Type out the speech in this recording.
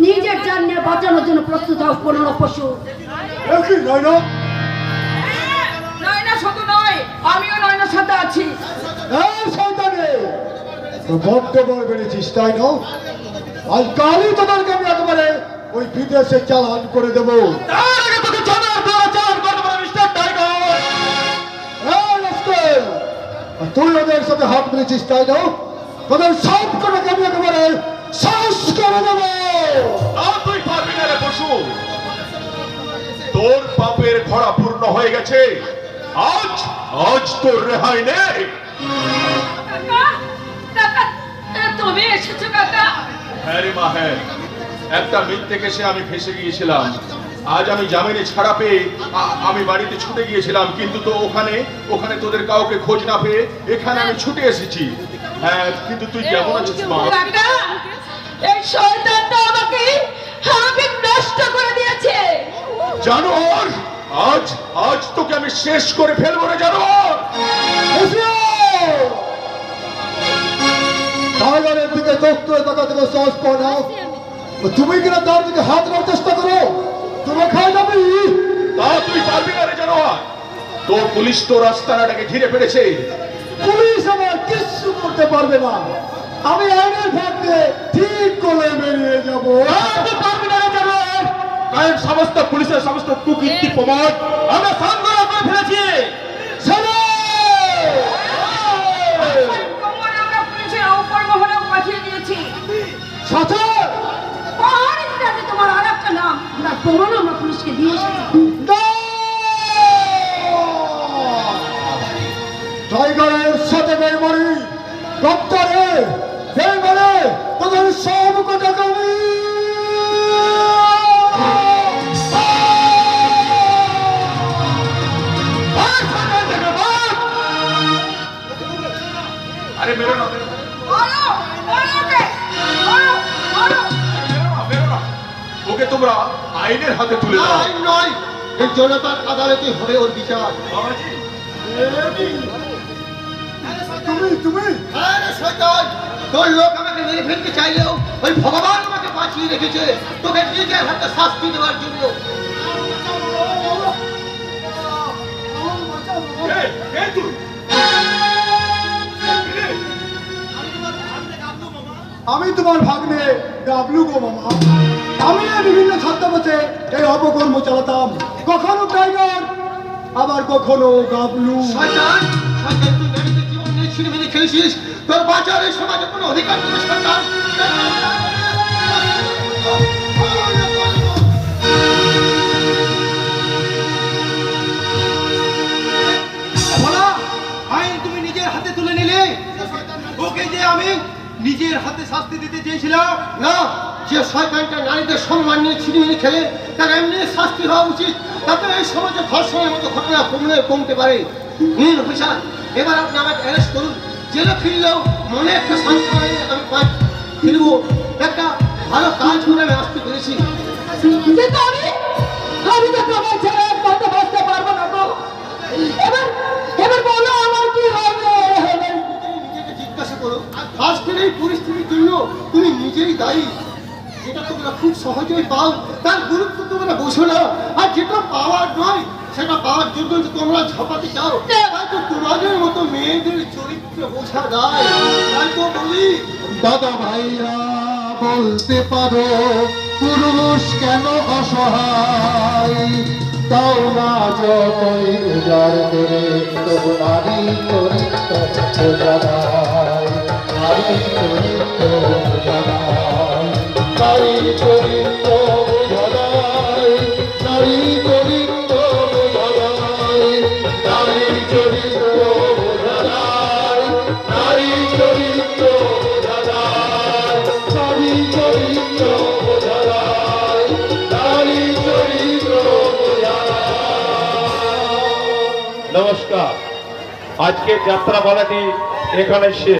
নিজের জান নিয়ে বাঁচানোর জন্য প্রস্তুত হও পনেরো পশু। নয় না নয়না শুধু নয় আমিও নয়নার সাথে আছি। এই শয়তানে। তো বড্ড বড় বেড়েছিস তাই না? আজ কালই তোমাকে আমি একেবারে ওই বিদেশে চালান করে দেবো। পারে আর তুই ওদের সাথে হাত মিলেছিস তাই না? তোদের সব করে আমি একেবারে শেষ করে দেবো। তা তুই পারবি না রে পশু। তোর পাপের ঘোড়া পূর্ণ হয়ে গেছে। আজ আজ তোর রেহাই নেই। কাকা কাকা এ, তুমি এসেছ কাকা। হ্যাঁ রে মা হ্যাঁ। একটা মিথ্যে কেসে আমি ফেসে গিয়েছিলাম। আজ আমি জামিনে ছাড়া পেয়ে আমি বাড়িতে ছুটে গিয়েছিলাম কিন্তু তো ওখানে ওখানে তোদের কাউকে খোঁজ না পেয়ে এখানে আমি ছুটে এসেছি। হ্যাঁ কিন্তু তুই কেমন আছিস মা? কাকা এই শয়তানটা আমাকে আমাকে নষ্ট করে দিয়েছে। জানোয়ার আজ আজ তোকে আমি শেষ করে ফেলব জানোয়ার। টাইগারের দিকে চোখ তুলে তাকা থেকে সাহস পাও না। তুমি কিনা তার দিকে হাত নেওয়ার চেষ্টা করো? তুমি খাই যাবি তা তুই পারবি না রে জানোয়ার। তো পুলিশ তো রাস্তাটাকে ঘিরে ফেলেছে। পুলিশ আমার কিচ্ছু করতে পারবে না। আমি আইনের ভাগ্যে ঠিক করে বেরিয়ে যাব তুই পারবি না রে জানোয়ার কারণ সমস্ত পুলিশের সমস্ত কুকীর্তি প্রমাণ আমরা সংগ্রহ করে ফেলেছি। তোমার আর একটা নাম। আমরা প্রমাণ আমরা পুলিশকে দিয়ে এসেছি না! টাইগারের সাথে বেমারি ডক্টরে বেমারে তোদের সব কথা কবি ওকে বলো বলো বেরো না, বেরো না। ওকে তোমরা আইনের হাতে তুলে দাও। আইন নয় এই জনতার আদালতে হবে ওর বিচার। তুমি তুমি। হ্যাঁ শয়তান তোর লোক আমাকে মেরে ফেলতে চাইলেও ওই ভগবান আমাকে বাঁচিয়ে রেখেছে। তোকে নিজের হাতে শাস্তি দেওয়ার জন্য। তুই। আমি তোমার ভাগ্নে ডাবলু গো মামা। আমি বিভিন্ন ছদ্মবেশে এই অপকর্ম চালাতাম। কখনো টাইগার, আবার কখনো গাবলু তুই ছিঁড়ে খেলেছিস তোর সমাজে কোনো অধিকার তুমি নিজের হাতে তুলে নিলে। আমি নিজের হাতে শাস্তি দিতে চেয়েছিলাম না, যে শয়তানটা নারীদের সম্মান নিয়ে ছিনিমিনি খেলে, তার এমনি শাস্তি হওয়া উচিত। তাতে এই সমাজে ধর্ষণের মতো ঘটনা কমলে কমতে পারে। নীল অফিসার এবার আপনি আমাকে অ্যারেস্ট করুন। জেলে ফিরলেও মনে একটা নিয়ে আমি পাই। ফিরবো। একটা ভালো কাজ করে আমি আসতে পেরেছি। আমি তো দায়ী। যেটা তোমরা খুব সহজেই পাও। তার গুরুত্ব তোমরা বোঝো না। আর যেটা পাওয়ার নয়, সেটা পাওয়ার জন্য তো তোমরা ঝাঁপাতে চাও তাই তো তোমাদের মতো মেয়েদের চরিত্র বোঝা যায়। তাই তো বলি। দাদা ভাইরা, বলতে পারো, পুরুষ কেন অসহায়? তাও না যতই উজাড় করে তবু নারী চরিত্র বোঝা যায়। নমস্কার। আজকের যাত্রা পালাটি এখানে শেষ।